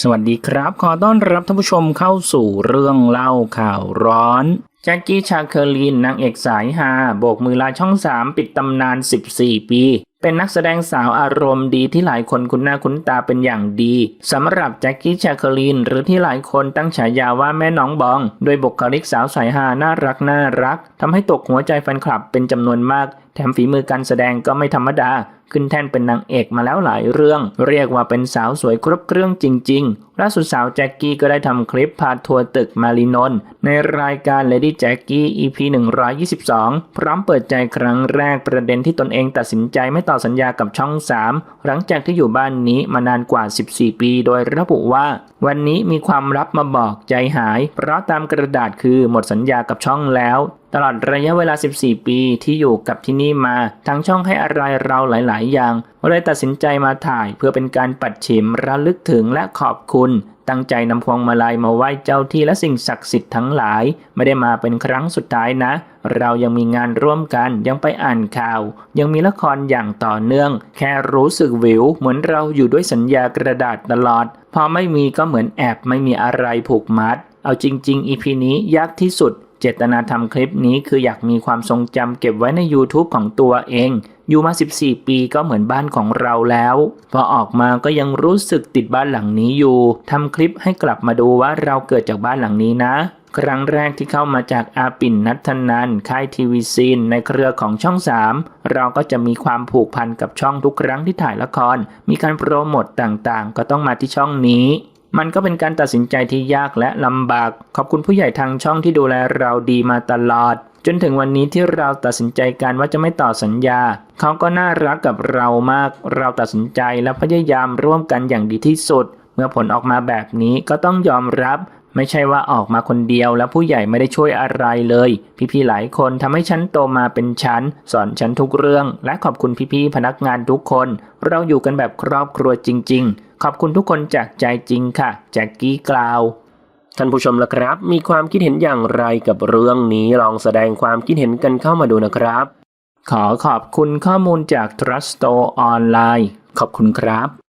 สวัสดีครับ ขอต้อนรับท่านผู้ชมเข้าสู่เรื่องเล่าข่าวร้อนแจ็คกี้ชาเคอรีนนางเอกสายฮาโบกมือลาช่อง 3 ปิดตำนาน 14 ปี เป็นนักแสดงสาวอารมณ์ดีที่หลายคนคุ้นหน้าคุ้นตาเป็นอย่างดีสำหรับแจ็คกี้ชาเคอรีนหรือที่หลายคนตั้งฉายาว่าแม่น้องบอง โดยบุคลิกสาวสายฮาน่ารักน่ารักทำให้ตกหัวใจแฟนคลับเป็นจำนวนมาก แถมฝีมือการแสดงก็ไม่ธรรมดา ขึ้นแท่นเป็นนางเอกมาแล้วหลายเรื่อง เรียกว่าเป็นสาวสวยครบเครื่องจริง ๆ ล่าสุดสาวแจ็คกี้ก็ได้ทำคลิปพาทัวร์ตึกมารีนนในรายการ Lady Jackie EP 122 พร้อมเปิดใจครั้งแรกประเด็นที่ตนเองตัดสินใจไม่ต่อสัญญากับช่อง 3 หลังจากที่อยู่บ้านนี้มานานกว่า 14 ปี โดยระบุว่า วันนี้มีความลับมาบอกใจหาย เพราะตามกระดาษคือหมดสัญญากับช่องแล้ว ตลอดระยะเวลา 14 ปีที่อยู่กับที่นี่มาทั้งช่องให้อะไรเราหลาย ๆ อย่างเลยตัดสินใจมาถ่ายเพื่อเป็นการปัดฉิมระลึกถึงและขอบคุณ ตั้งใจนำพวงมาลัยมาไหว้เจ้าที่และสิ่งศักดิ์สิทธิ์ทั้งหลาย ไม่ได้มาเป็นครั้งสุดท้ายนะ เรายังมีงานร่วมกันยังไปอ่านข่าว ยังมีละครอย่างต่อเนื่อง แค่รู้สึกวิว เหมือนเราอยู่ด้วยสัญญากระดาษตลอด พอไม่มีก็เหมือนแอบไม่มีอะไรผูกมัดเอาจริงๆ EP นี้ยากที่สุด เจตนาทำคลิปนี้คืออยากมีความทรงจำเก็บไว้ใน YouTube ของตัวเอง อยู่มา 14 ปีก็เหมือนบ้านของเราแล้ว พอออกมาก็ยังรู้สึกติดบ้านหลังนี้อยู่ทำคลิปให้กลับมาดูว่าเราเกิดจากบ้านหลังนี้นะครั้งแรกที่เข้ามาจากอาปิ่นนัทนันค่ายทีวีซีนในเครือของช่อง 3 เราก็จะมีความผูกพันกับช่องทุกครั้งที่ถ่ายละคร มีการโปรโมตต่างๆ ก็ต้องมาที่ช่องนี้ มันก็เป็นการตัดสินใจที่ยากและลำบาก ขอบคุณผู้ใหญ่ทางช่องที่ดูแลเราดีมาตลอด จนถึงวันนี้ที่เราตัดสินใจกันว่าจะไม่ต่อสัญญา เขาก็น่ารักกับเรามาก เราตัดสินใจและพยายามร่วมกันอย่างดีที่สุด เมื่อผลออกมาแบบนี้ก็ต้องยอมรับ ไม่ใช่ว่าออกมาคนเดียวแล้วผู้ใหญ่ไม่ได้ช่วยอะไรเลย พี่ๆหลายคนทำให้ฉันโตมาเป็นฉันสอนฉันทุกเรื่อง และขอบคุณพี่ๆพนักงานทุกคน เราอยู่กันแบบครอบครัวจริง ๆ ขอบคุณทุกคนจากใจจริงค่ะแจ็คกี้กล่าวท่านผู้ชมละครับ มีความคิดเห็นอย่างไรกับเรื่องนี้ลองแสดงความคิดเห็นกันเข้ามาดูนะครับ ขอขอบคุณข้อมูลจาก Trusto ออนไลน์ขอบคุณครับ